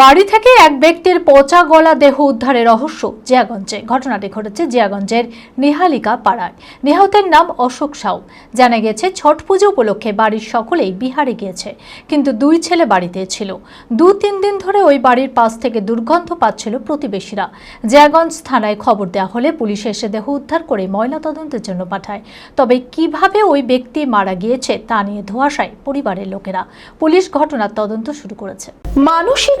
বাড়ি থেকে এক ব্যক্তির পচা গলা দেহ উদ্ধারের রহস্য, জিয়াগঞ্জে। ঘটনাটি ঘটেছে জিয়াগঞ্জের নিহালিকা পাড়ায়। নিহতের নাম অশোক সাউ। জানা গেছে, ছট পুজো উপলক্ষে বাড়ির সকলেই বিহারে গিয়েছে, কিন্তু দুই ছেলে বাড়িতে ছিল। দু তিন দিন ধরে ওই বাড়ির পাশ থেকে দুর্গন্ধ পাচ্ছিল প্রতিবেশীরা। জিয়াগঞ্জ থানায় খবর দেওয়া হলে পুলিশ এসে দেহ উদ্ধার করে ময়নাতদন্তের জন্য পাঠায়। তবে কীভাবে ওই ব্যক্তি মারা গিয়েছে তা নিয়ে ধোয়াশায় পরিবারের লোকেরা। পুলিশ ঘটনার তদন্ত শুরু করেছে। মানসিক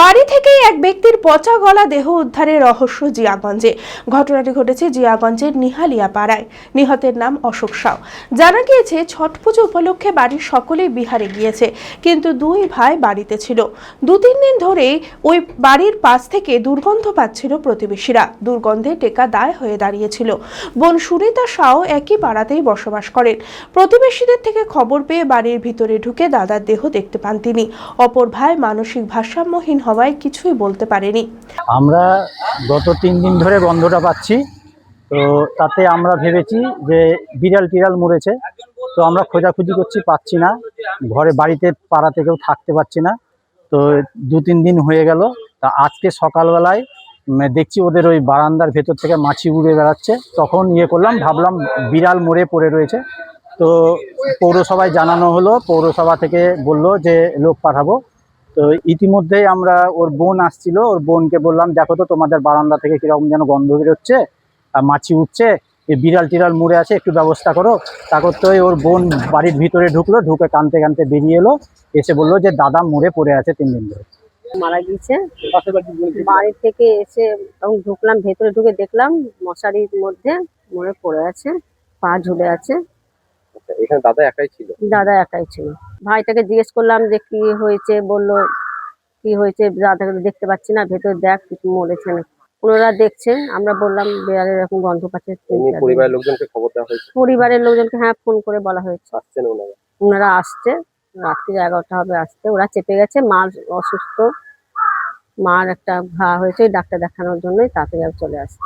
বাড়ি থেকেই এক ব্যক্তির পচা গলা দেহ উদ্ধারের রহস্য জিয়াগঞ্জে। ঘটনাটি ঘটেছে জিয়াগঞ্জের নিহালিয়া পাড়ায় নিহতের নাম অশোক সাউ। জানা গিয়েছে, ছট পুজো উপলক্ষে বাড়ির সকলেই বিহারে গিয়েছে, কিন্তু দুই ভাই বাড়িতে ছিল। দু তিন দিন ধরেই ওই বাড়ির পাশ থেকে দুর্গন্ধ পাচ্ছিল প্রতিবেশীরা। দুর্গন্ধে টেকা দায় হয়ে দাঁড়িয়েছিল। বোন সুনিতা সাও একই পাড়াতেই বসবাস করেন। প্রতিবেশীদের থেকে খবর পেয়ে বাড়ির ভিতরে ঢুকে দাদার দেহ দেখতে পান তিনি। অপর ভাই মানসিক ভারসাম্যহীন হওয়ায় কিছুই বলতে পারেনি। আমরা গত তিন দিন ধরে বন্ধটা পাচ্ছি। তো তাতে আমরা ভেবেছি যে বিড়াল টিড়াল মরেছে। তো আমরা খোঁজাখুঁজি করছি, পাচ্ছি না। ঘরে বাড়িতে পাড়াতে কেউ থাকতে পারছি না। তো দু তিন দিন হয়ে গেল। তা আজকে সকালবেলায় দেখছি ওদের ওই বারান্দার ভেতর থেকে মাছি উড়ে বেড়াচ্ছে। তখন ইয়ে করলাম, ভাবলাম বিড়াল মরে পড়ে রয়েছে। তো পৌরসভায় জানানো হলো, পৌরসভা থেকে বলল যে লোক পাঠাবো। তো ইতিমধ্যেই আমরা ওর বোন আসছিল ওর বোনকে বললাম দেখো তো তোমাদের বারান্দা থেকে কীরকম যেন গন্ধ বেরোচ্ছে আর মাছি উঠছে এই বিড়াল টিড়াল মুড়ে আছে একটু ব্যবস্থা করো। তা করতে ওর বোন বাড়ির ভিতরে ঢুকলো ঢুকে কানতে কানতে বেরিয়ে এলো এসে বলল যে দাদা মুড়ে পড়ে আছে তিন দিন ধরে। মারা গিয়েছে। বাড়ি থেকে এসে তখন ঢুকলাম ভেতরে ঢুকে দেখলাম মশারির মধ্যে মরে পড়ে আছে পা ঝুলে আছে। এখানে দাদা একাই ছিল? দাদা একাই ছিল। ভাইটাকে জিজ্ঞেস করলাম যে কি হয়েছে বলল কি হয়েছে দাদাকে দেখতে পাচ্ছি না ভেতরে দেখ কিছু মরেছে না। ওনারা দেখছে আমরা বললাম বিড়ালের এরকম গন্ধ পাচ্ছে। পরিবারের লোকজনকে খবর দেওয়া হয়েছে? পরিবারের লোকজনকে হ্যাঁ ফোন করে বলা হয়েছে। আসছেন ওনারা? ওনারা আসছে রাত্রি এগারোটা হবে আসতে। ওরা চেপে গেছে মা অসুস্থ। মার একটা ঘা হয়েছে ডাক্তার দেখানোর জন্যই তাড়াতাড়ি আর চলে আসছে।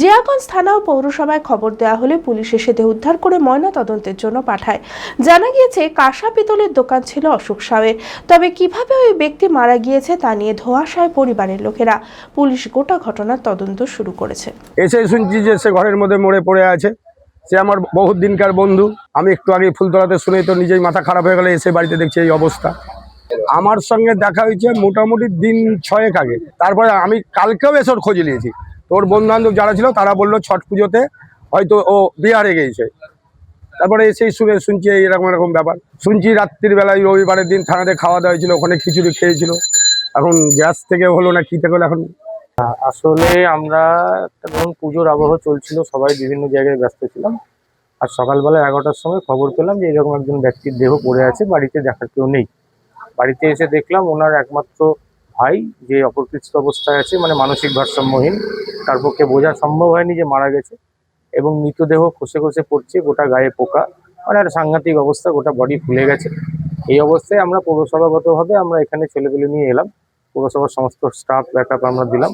জিয়াগঞ্জ থানা ও পৌরসভায় খবর দেওয়া হলে পুলিশ এসে দেহ উদ্ধার করে ময়না তদন্তের জন্য পাঠায়। জানা গিয়েছে কাঁসা পিতলের দোকান ছিল অশোক সাউয়ের। তবে কীভাবে ওই ব্যক্তি মারা গিয়েছে তা নিয়ে ধোয়াশায় পরিবারের লোকেরা। পুলিশ গোটা ঘটনার তদন্ত শুরু করেছে। এসে শুনছি যে সে ঘরের মধ্যে মরে পড়ে আছে। সে আমার বহুত দিনকার বন্ধু। আমি একটু আগে ফুলতলাতে শুনেই তো নিজেই মাথা খারাপ হয়ে গেলে এসে বাড়িতে দেখছি এই অবস্থা। আমার সঙ্গে দেখা হয়েছে মোটামুটি দিন ছয়েক আগে। তারপরে আমি কালকেও এসে ওর খোঁজ নিয়েছি। তোর বন্ধু যারা ছিল, তারা বলল ছট পুজোতে হয়তো ও বিহারে গিয়েছে তারপরে এসেই শুনে শুনছি এরকম এরকম ব্যাপার। শুনছি রাত্রির বেলায় রবিবারের দিন থানাতে খাওয়া দাওয়া হয়েছিল, ওখানে খিচুড়ি খেয়েছিল। এখন গ্যাস থেকে হলো না কি থেকে হলো এখন? আসলে আমরা ধরুন পুজোর আবহ চলছিল, সবাই বিভিন্ন জায়গায় ব্যস্ত ছিলাম। আর সকালবেলা এগারোটার সময় খবর পেলাম যে এরকম একজন ব্যক্তির দেহ পড়ে আছে, বাড়িতে দেখার কেউ নেই। বাড়িতে এসে দেখলাম ওনার একমাত্র ভাই যে অপকৃত অবস্থায় আছে মানে মানসিক ভারসাম্যহীন তার পক্ষে বোঝা সম্ভব হয়নি যে মারা গেছে এবং মৃতদেহ খসে খসে পড়ছে গোটা গায়ে পোকা মানে একটা সাংঘাতিক অবস্থা গোটা বডি ফুলে গেছে। এই অবস্থায় আমরা পৌরসভাগতভাবে আমরা এখানে ছেলেপেলে নিয়ে এলাম। পৌরসভার সমস্ত স্টাফ ব্যাকআপ আমরা দিলাম।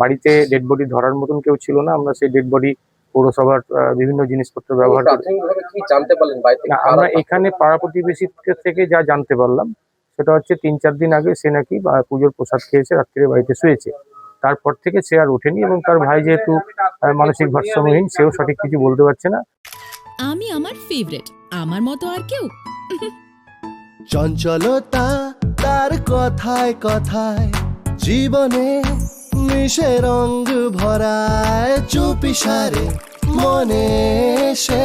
বাড়িতে ডেড বডি ধরার মতন কেউ ছিল না আমরা সেই ডেড বডি পৌরসভার বিভিন্ন জিনিসপত্র ব্যবহার আমরা এখানে পাড়া প্রতিবেশী থেকে যা জানতে পারলাম সেটা হচ্ছে তিন চার দিন আগে সে নাকি বা পুজোর প্রসাদ খেয়েছে রাত্রিরে বাড়িতে শুয়েছে। তারপর থেকে সে আর ওঠেনি এবং তার ভাই যেহেতু মানসিক ভারসাম্যহীন সেও সঠিক কিছু বলতে পারছে না। আমি আমার ফেভারিট আমার মতো আর কেউ? চঞ্চলতা তার কথায় কথায় জীবনে মিশে রঙ ভরায় চুপি সারে মনে সে